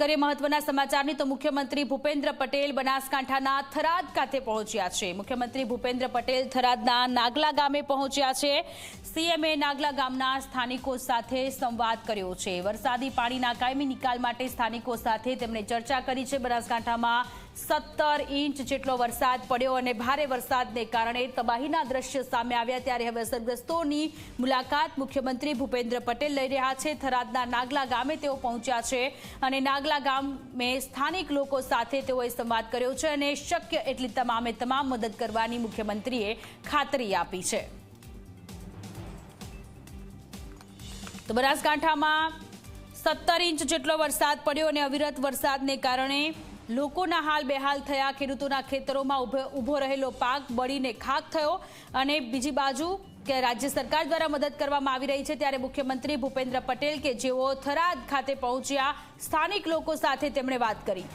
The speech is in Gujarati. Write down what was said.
કરીએ મહત્વના સમાચારની તો મુખ્યમંત્રી ભૂપેન્દ્ર પટેલ બનાસકાંઠાના થરાદ ખાતે પહોંચ્યા છે. મુખ્યમંત્રી ભૂપેન્દ્ર પટેલ થરાદના નાગલા ગામે પહોંચ્યા છે. સીએમએ નાગલા ગામના સ્થાનિકો સાથે સંવાદ કર્યો છે. વરસાદી પાણીના કાયમી નિકાલ માટે સ્થાનિકો સાથે તેમણે ચર્ચા કરી છે. બનાસકાંઠામાં સત્તર ઇંચ જેટલો વરસાદ પડ્યો અને ભારે વરસાદને કારણે તબાહીના દ્રશ્ય સામે આવ્યા. ત્યારે હવે અસરગ્રસ્તોની મુલાકાત મુખ્યમંત્રી ભૂપેન્દ્ર પટેલ લઈ રહ્યા છે. થરાદના નાગલા ગામે તેઓ પહોંચ્યા છે અને નાગલા ગામે સ્થાનિક લોકો સાથે તેઓએ સંવાદ કર્યો છે અને શક્ય એટલી તમામે તમામ મદદ કરવાની મુખ્યમંત્રીએ ખાતરી આપી છે. તો બનાસકાંઠામાં સત્તર ઇંચ જેટલો વરસાદ પડ્યો અને અવિરત વરસાદને કારણે લોકોના હાલ બેહાલ થયા. ખેડૂતોના ખેતરોમાં ઊભો રહેલો પાક બળીને ખાક થયો અને બીજી બાજુ કે રાજ્ય સરકાર દ્વારા મદદ કરવામાં આવી રહી છે ત્યારે મુખ્યમંત્રી ભૂપેન્દ્ર પટેલ કે જેઓ થરાદ ખાતે પહોંચ્યા, સ્થાનિક લોકો સાથે તેમણે વાત કરી.